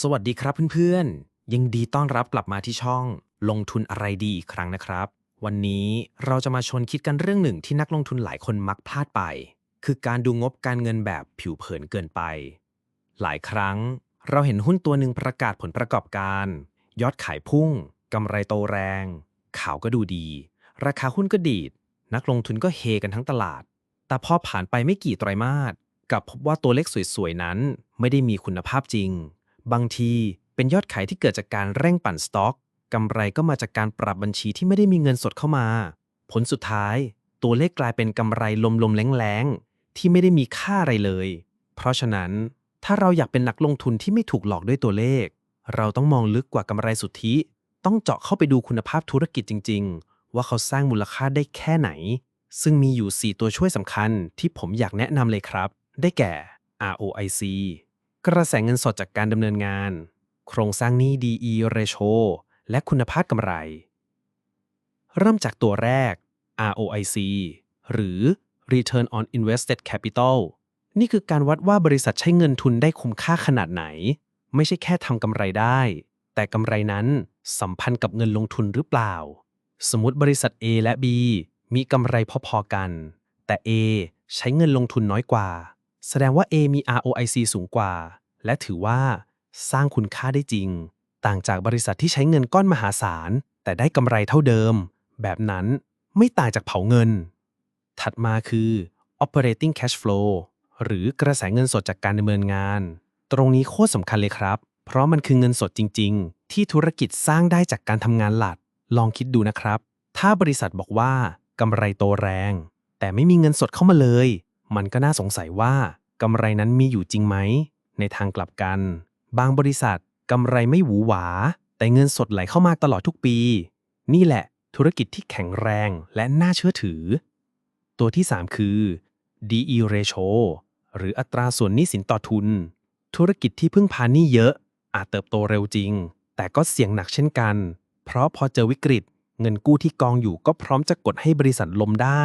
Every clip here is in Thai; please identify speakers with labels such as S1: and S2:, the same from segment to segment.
S1: สวัสดีครับเพื่อนๆ ยังดีต้อนรับกลับมาที่ช่อง ลงทุนอะไรดีอีกครั้งนะครับ วันนี้เราจะมาชวนคิดกันเรื่องหนึ่งที่นักลงทุนหลายคนมักพลาดไป คือการดูงบการเงินแบบผิวเผินเกินไป หลายครั้งเราเห็นหุ้นตัวหนึ่งประกาศผลประกอบการ ยอดขายพุ่งกำไรโตแรง ข่าวก็ดูดี ราคาหุ้นก็ดีด นักลงทุนก็เฮกันทั้งตลาด แต่พอผ่านไปไม่กี่ไตรมาสกลับพบว่าตัวเลขสวยๆนั้นไม่ได้มีคุณภาพจริง บางทีเป็นยอดขายที่เกิดจากการเร่งปั่นสต็อกกำไรก็มาจากการปรับบัญชีที่ไม่ได้มีเงินสดเข้ามา ผลสุดท้าย ตัวเลขกลายเป็นกำไรลมๆแรงๆ ที่ไม่ได้มีค่าอะไรเลย เพราะฉะนั้น ถ้าเราอยากเป็นนักลงทุนที่ไม่ถูกหลอกด้วยตัวเลข เราต้องมองลึกกว่ากำไรสุทธิ ต้องเจาะเข้าไปดูคุณภาพธุรกิจจริง ๆ ว่าเขาสร้างมูลค่าได้แค่ไหน ซึ่งมีอยู่ 4 ตัวช่วยสำคัญที่ผมอยากแนะนำเลยครับ ได้แก่ ROIC กระแสเงินสดจากการดำเนินงาน โครงสร้างหนี้ DE ratio และคุณภาพกำไร เริ่มจากตัวแรก ROIC หรือ Return on Invested Capital นี่คือการวัดว่าบริษัทใช้เงินทุนได้คุ้มค่าขนาดไหน ไม่ใช่แค่ทำกำไรได้ แต่กำไรนั้นสัมพันธ์กับเงินลงทุนหรือเปล่า สมมติบริษัท A และ B มีกำไรพอๆกัน แต่ A ใช้เงินลงทุนน้อยกว่า แสดงว่า A มี ROIC สูงกว่า และถือว่า สร้างคุณค่าได้จริง ต่างจากบริษัทที่ใช้เงินก้อนมหาศาล แต่ได้กำไรเท่าเดิม แบบนั้นไม่ต่างจากเผาเงิน ถัดมาคือ operating cash flow หรือกระแสเงินสดจากการดำเนินงาน ตรงนี้โคตรสำคัญเลยครับ เพราะมันคือเงินสดจริง ๆ ที่ธุรกิจสร้างได้จากการทำงานหลัก ลองคิดดูนะครับ ถ้าบริษัทบอกว่ากำไรโตแรง แต่ไม่มีเงินสดเข้ามาเลย มันก็น่าสงสัยว่ากำไรนั้นมีอยู่จริงไหม ในทางกลับกัน บางบริษัทกำไรไม่หวือหวา แต่เงินสดไหลเข้ามาตลอดทุกปี นี่แหละธุรกิจที่แข็งแรงและน่าเชื่อถือ ตัวที่ 3 คือ DE ratio หรืออัตราส่วนหนี้สินต่อทุน ธุรกิจที่พึ่งพาหนี้เยอะ อาจเติบโตเร็วจริง แต่ก็เสี่ยงหนักเช่นกัน เพราะพอเจอวิกฤต เงินกู้ที่กองอยู่ก็พร้อมจะกดให้บริษัทล้มได้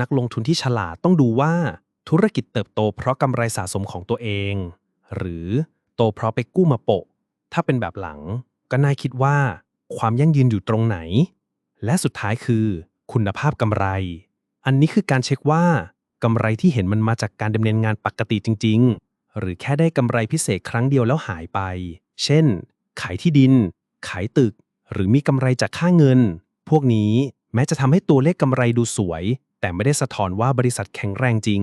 S1: นักลงทุนที่ฉลาดต้องดูว่าธุรกิจเติบโตเพราะกำไรสะสมของตัวเอง หรือโตเพราะไปกู้มาโปะ ถ้าเป็นแบบหลัง ก็น่าคิดว่า ความยั่งยืนอยู่ตรงไหน และสุดท้ายคือ คุณภาพกำไร อันนี้คือการเช็คว่ากำไรที่เห็นมันมาจากการดำเนินงานปกติจริง ๆ หรือแค่ได้กำไรพิเศษครั้งเดียวแล้วหายไป เช่น ขายที่ดิน ขายตึก หรือมีกำไรจากค่าเงิน พวกนี้แม้จะทำให้ตัวเลขกำไรดูสวย แต่ไม่ได้สะท้อนว่าบริษัทแข็งแรงจริง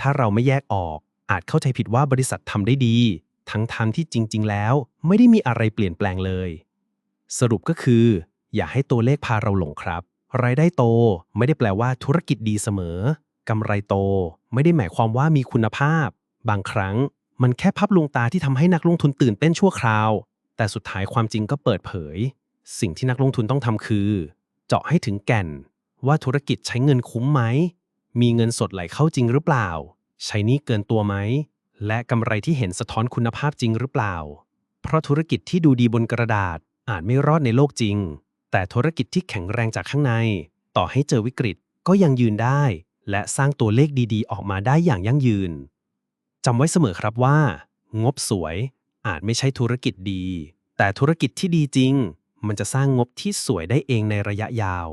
S1: ถ้าเราไม่แยกออก อาจเข้าใจผิดว่าบริษัททำได้ดี ทั้งทางที่จริง ๆ แล้ว ไม่ได้มีอะไรเปลี่ยนแปลงเลย สรุปก็คือ อย่าให้ตัวเลขพาเราหลงครับ รายได้โตไม่ได้แปลว่าธุรกิจดีเสมอกำไรโต ไม่ได้หมายความว่ามีคุณภาพ บางครั้ง มันแค่ภาพลวงตาที่ทำให้นักลงทุนตื่นเต้นชั่วคราว แต่สุดท้ายความจริงก็เปิดเผย สิ่งที่นักลงทุนต้องทำคือ เจาะให้ถึงแก่น ว่าธุรกิจใช้เงินคุ้มไหม มีเงินสดไหลเข้าจริงหรือเปล่า ใช้นี้เกินตัวไหม และกำไรที่เห็นสะท้อนคุณภาพจริงหรือเปล่า เพราะธุรกิจที่ดูดีบนกระดาษอาจไม่รอดในโลกจริง แต่ธุรกิจที่แข็งแรงจากข้างใน ต่อให้เจอวิกฤตก็ยังยืนได้ และสร้างตัวเลขดีๆ ออกมาได้อย่างยั่งยืนจำไว้เสมอครับว่า งบสวยอาจไม่ใช่ธุรกิจดี แต่ธุรกิจที่ดีจริง มันจะสร้างงบที่สวยได้เองในระยะยาว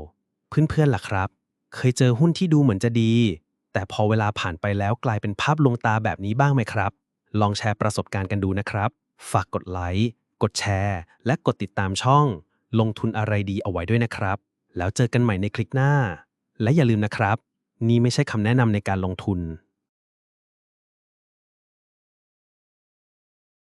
S1: เพื่อนๆล่ะครับ เคยเจอหุ้นที่ดูเหมือนจะดี แต่พอเวลาผ่านไปแล้วกลายเป็นภาพลวงตาแบบนี้บ้างไหมครับ ลองแชร์ประสบการณ์กันดูนะครับ ฝากกดไลค์กดแชร์ และกดติดตามช่อง ลงทุนอะไรดีเอาไว้ด้วยนะครับ แล้วเจอกันใหม่ในคลิปหน้า และอย่าลืมนะครับ นี่ไม่ใช่คำแนะนำในการลงทุน